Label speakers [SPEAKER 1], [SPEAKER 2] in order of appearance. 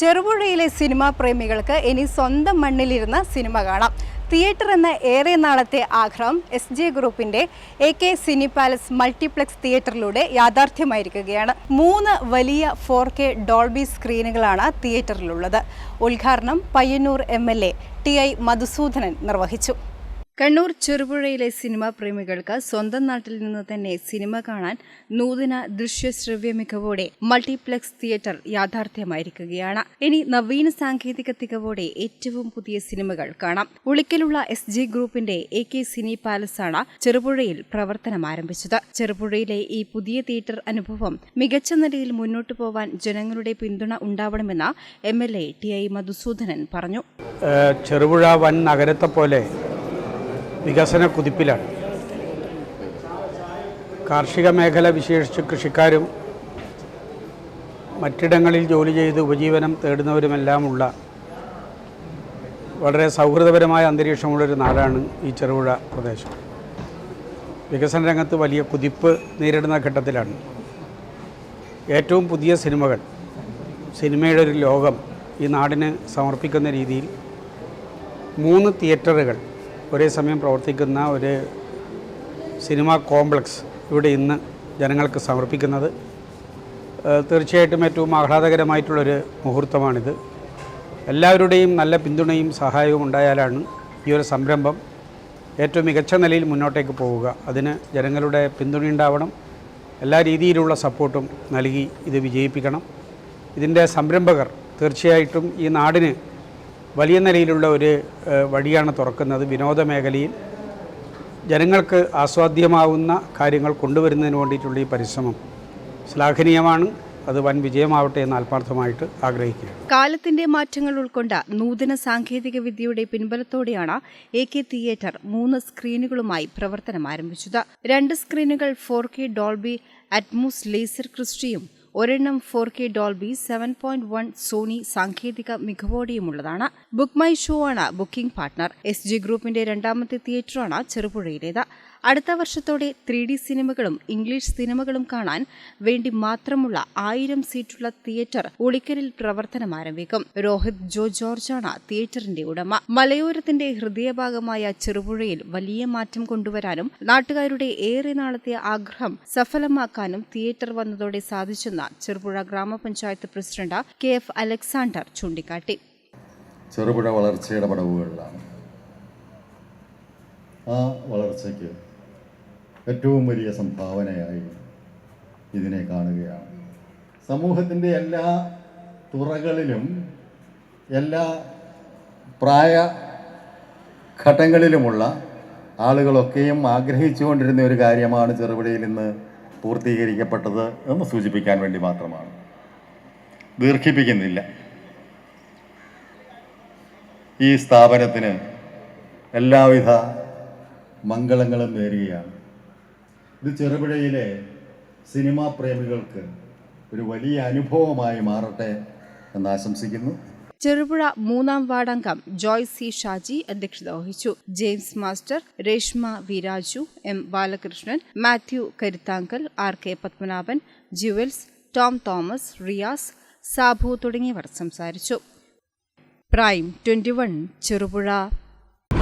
[SPEAKER 1] ചെറുപുഴയിലെ cinema പ്രേമികൾക്ക് ഇനി സ്വന്തം മണ്ണിലിരുന്ന് cinema കാണാം. തിയേറ്റർ എന്ന ഏറെ നാളത്തെ ആഗ്രഹം എസ് ജെ ഗ്രൂപ്പിന്റെ A K cine palace multiplex തിയേറ്ററിലൂടെ യാഥാർത്ഥ്യമായിരിക്കുകയാണ്. മൂന്ന് വലിയ ഫോർ കെ ഡോൾബി സ്ക്രീനുകളാണ് തിയേറ്ററിലുള്ളത്. ഉദ്ഘാടനം Payyanur M L A T I Madhusoodanan നിർവഹിച്ചു. കണ്ണൂർ ചെറുപുഴയിലെ സിനിമാ പ്രേമികൾക്ക് സ്വന്തം നാട്ടിൽ നിന്ന് തന്നെ സിനിമ കാണാൻ നൂതന ദൃശ്യശ്രവ്യ മികവോടെ മൾട്ടിപ്ലക്സ് തിയേറ്റർ യാഥാർത്ഥ്യമായിരിക്കുകയാണ്. ഇനി നവീന സാങ്കേതിക തികവോടെ ഏറ്റവും പുതിയ സിനിമകൾ കാണാം. ഉളിക്കലുള്ള എസ് ജി ഗ്രൂപ്പിന്റെ എ കെ സിനി പാലസാണ് ചെറുപുഴയിൽ പ്രവർത്തനം ആരംഭിച്ചത്. ചെറുപുഴയിലെ ഈ പുതിയ തിയേറ്റർ അനുഭവം മികച്ച നിലയിൽ മുന്നോട്ടു പോവാൻ ജനങ്ങളുടെ പിന്തുണ ഉണ്ടാവണമെന്ന് M L A T I Madhusoodanan പറഞ്ഞു.
[SPEAKER 2] ചെറുപുഴ വൻ നഗരത്തെ പോലെ വികസന കുതിപ്പിലാണ്. കാർഷിക മേഖല വിശേഷിച്ച് കൃഷിക്കാരും മറ്റിടങ്ങളിൽ ജോലി ചെയ്ത് ഉപജീവനം തേടുന്നവരുമെല്ലാമുള്ള വളരെ സൗഹൃദപരമായ അന്തരീക്ഷമുള്ളൊരു നാടാണ് ഈ ചെറുപുഴ പ്രദേശം. വികസന രംഗത്ത് വലിയ കുതിപ്പ് നേരിടുന്ന ഘട്ടത്തിലാണ്. ഏറ്റവും പുതിയ സിനിമകൾ സിനിമയുടെ ഒരു ലോകം ഈ നാടിന് സമർപ്പിക്കുന്ന രീതിയിൽ മൂന്ന് തിയേറ്ററുകൾ ഒരേ സമയം പ്രവർത്തിക്കുന്ന ഒരു സിനിമാ കോംപ്ലക്സ് ഇവിടെ ഇന്ന് ജനങ്ങൾക്ക് സമർപ്പിക്കുന്നത്. തീർച്ചയായിട്ടും ഏറ്റവും ആഹ്ലാദകരമായിട്ടുള്ളൊരു മുഹൂർത്തമാണിത്. എല്ലാവരുടെയും നല്ല പിന്തുണയും സഹായവും ഉണ്ടായാലാണ് ഈ ഒരു സംരംഭം ഏറ്റവും മികച്ച നിലയിൽ മുന്നോട്ടേക്ക് പോവുക. അതിന് ജനങ്ങളുടെ പിന്തുണയുണ്ടാവണം എല്ലാ രീതിയിലുള്ള സപ്പോർട്ടും നൽകി ഇത് വിജയിപ്പിക്കണം. ഇതിന്റെ സംരംഭകർ തീർച്ചയായിട്ടും ഈ നാടിന് വലിയ നിലയിലുള്ള ഒരു വഴിയാണ് തുറക്കുന്നത് വിനോദ മേഖലയിൽ. ജനങ്ങൾക്ക് ആസ്വാദ്യമാവുന്ന കാര്യങ്ങൾ കൊണ്ടുവരുന്നതിന് വേണ്ടിയിട്ടുള്ള ഈ പരിശ്രമം ശ്ലാഘനീയമാണ്. അത് വൻ വിജയമാവട്ടെ എന്ന് ആത്മാർത്ഥമായിട്ട് ആഗ്രഹിക്കുക
[SPEAKER 1] കാലത്തിന്റെ മാറ്റങ്ങൾ ഉൾക്കൊണ്ട നൂതന സാങ്കേതിക വിദ്യയുടെ പിൻബലത്തോടെയാണ് എ കെ തിയേറ്റർ മൂന്ന് സ്ക്രീനുകളുമായി പ്രവർത്തനം ആരംഭിച്ചത്. രണ്ട് സ്ക്രീനുകൾ four K Dolby Atmos laser ക്രിസ്റ്റിയും ഒരെണ്ണം four K Dolby seven point one Sony സാങ്കേതിക മികവോടെയുമുള്ളതാണ്. ബുക്ക് മൈ ഷോ ആണ് ബുക്കിംഗ് പാർട്ട്ണർ എസ് ജി ഗ്രൂപ്പിന്റെ രണ്ടാമത്തെ തിയേറ്ററാണ് ചെറുപുഴയിലേത്. അടുത്ത വർഷത്തോടെ ത്രീ ഡി സിനിമകളും ഇംഗ്ലീഷ് സിനിമകളും കാണാൻ വേണ്ടി മാത്രമുള്ള ആയിരം സീറ്റുള്ള തിയേറ്റർ ഉളിക്കലിൽ പ്രവർത്തനം ആരംഭിക്കും. രോഹിത് ജോ ജോർജാണ് തിയേറ്ററിന്റെ ഉടമ. മലയോരത്തിന്റെ ഹൃദയഭാഗമായ ചെറുപുഴയിൽ വലിയ മാറ്റം കൊണ്ടുവരാനും നാട്ടുകാരുടെ ഏറെ നാളത്തെ ആഗ്രഹം സഫലമാക്കാനും തിയേറ്റർ വന്നതോടെ സാധിച്ചെന്ന് ചെറുപുഴ ഗ്രാമപഞ്ചായത്ത് പ്രസിഡന്റ് കെ എഫ് അലക്സാണ്ടർ ചൂണ്ടിക്കാട്ടി.
[SPEAKER 3] ചെറുപുഴ വളർച്ചയുടെ പടവുകളിലാണ്. ആ വളർച്ചയ്ക്ക് ഏറ്റവും വലിയ സംഭാവനയായി ഇതിനെ കാണുകയാണ്. സമൂഹത്തിന്റെ എല്ലാ തുറകളിലും എല്ലാ പ്രായ ഘട്ടങ്ങളിലുമുള്ള ആളുകളൊക്കെയും ആഗ്രഹിച്ചുകൊണ്ടിരുന്ന ഒരു കാര്യമാണ് ചെറുപുഴയിൽ ഇന്ന് പൂർത്തീകരിക്കപ്പെട്ടത് എന്ന് സൂചിപ്പിക്കാൻ വേണ്ടി മാത്രമാണ്. ദീർഘിപ്പിക്കുന്നില്ല. ഈ സ്ഥാപനത്തിന് എല്ലാവിധ മംഗളങ്ങളും നേരുകയാണ്. ഇത് ചെറുപുഴയിലെ സിനിമാ പ്രേമികൾക്ക് ഒരു വലിയ അനുഭവമായി മാറട്ടെ എന്ന് ആശംസിക്കുന്നു.
[SPEAKER 1] ചെറുപുഴ മൂന്നാം വാർഡംഗം ജോയ് സി ഷാജി അധ്യക്ഷത വഹിച്ചു. James master Reshma V Raju M Balakrishnan Mathew Karuthankal R K Padmanabhan Jewels Tom Thomas Riyas Sabu തുടങ്ങിയവർ സംസാരിച്ചു. Prime twenty Cherupuzha